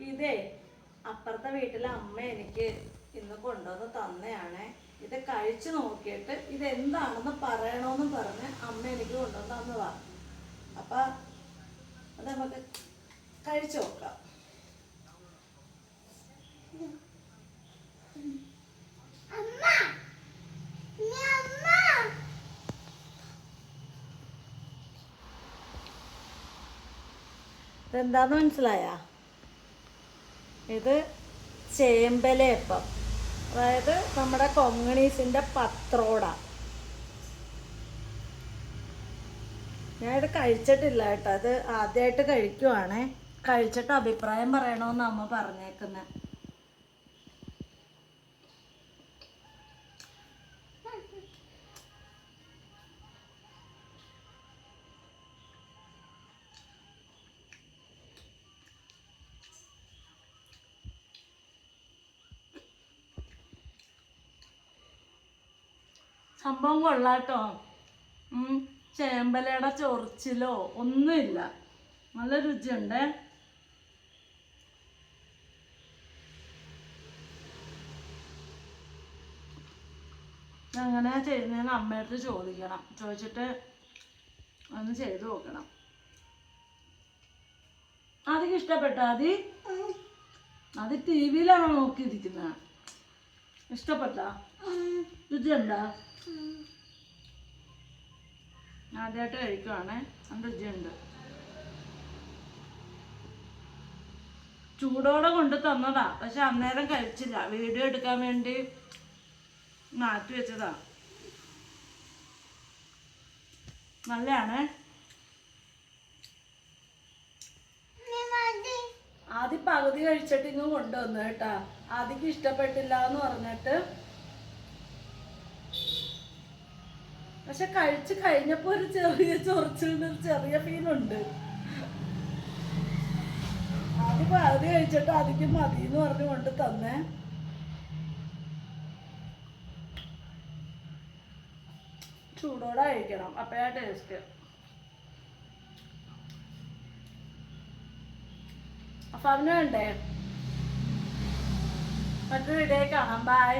ഇതേ അപ്പുറത്തെ വീട്ടിലെ അമ്മ എനിക്ക് ഇന്ന് കൊണ്ടുവന്ന് തന്നെയാണ്. ഇത് കഴിച്ചു നോക്കിയിട്ട് ഇത് എന്താണെന്ന് പറയണമെന്ന് പറഞ്ഞ് അമ്മ എനിക്ക് കൊണ്ടുവന്ന് തന്നതാ. അപ്പൊ അത് നമുക്ക് കഴിച്ചു നോക്കാം. എന്താന്ന് മനസ്സിലായ? ഇത് ചേമ്പലേപ്പം. അതായത് നമ്മുടെ കൊങ്ങണീസിന്റെ പത്രോട. ഞാനിത് കഴിച്ചിട്ടില്ല കേട്ടോ. അത് ആദ്യമായിട്ട് കഴിക്കുവാണേ. കഴിച്ചിട്ട് അഭിപ്രായം പറയണമെന്ന് അമ്മ പറഞ്ഞേക്കുന്നത് സംഭവം കൊള്ളാട്ടോ. ചേമ്പലയുടെ ചൊറിച്ചിലോ ഒന്നുമില്ല. നല്ല രുചിയുണ്ടേ? എങ്ങനെയാ ചെയ്യുന്നതെന്ന് അമ്മയടുത്ത് ചോദിക്കണം. ചോദിച്ചിട്ട് ഒന്ന് ചെയ്ത് നോക്കണം. അതിക്ക് ഇഷ്ടപ്പെട്ട അതി അത് ടി വിയിലാണോ നോക്കിയിരിക്കുന്നത്? ഇഷ്ടപ്പെട്ട? രുചിയുണ്ടോ? ആദ്യമായിട്ട് കഴിക്കുവാണേ. നല്ല രുചിയുണ്ട്. ചൂടോടെ കൊണ്ട് തന്നതാ. പക്ഷെ അന്നേരം കഴിച്ചില്ല. വീഡിയോ എടുക്കാൻ വേണ്ടി മാറ്റി വെച്ചതാ. നല്ലയാണേ. ആദ്യം പകുതി കഴിച്ചിട്ട് ഇങ്ങ് കൊണ്ടുവന്നു കേട്ടാ. ആദ്യം ഇഷ്ടപ്പെട്ടില്ല എന്ന് പറഞ്ഞിട്ട്. പക്ഷെ കഴിച്ച് കഴിഞ്ഞപ്പോ ഒരു ചെറിയ ഒരു ചെറിയ ഫീലുണ്ട് ആദ്യം പകുതി കഴിച്ചിട്ട് ആദ്യം മതി എന്ന് പറഞ്ഞു കൊണ്ട് തന്നേ. ചൂടോടെ കഴിക്കണം. അപ്പോഴാ ടേസ്റ്റ് അപ്പൊ അവന് വേണ്ടേ മറ്റൊരു വീഡിയോ കാണാം. ബൈ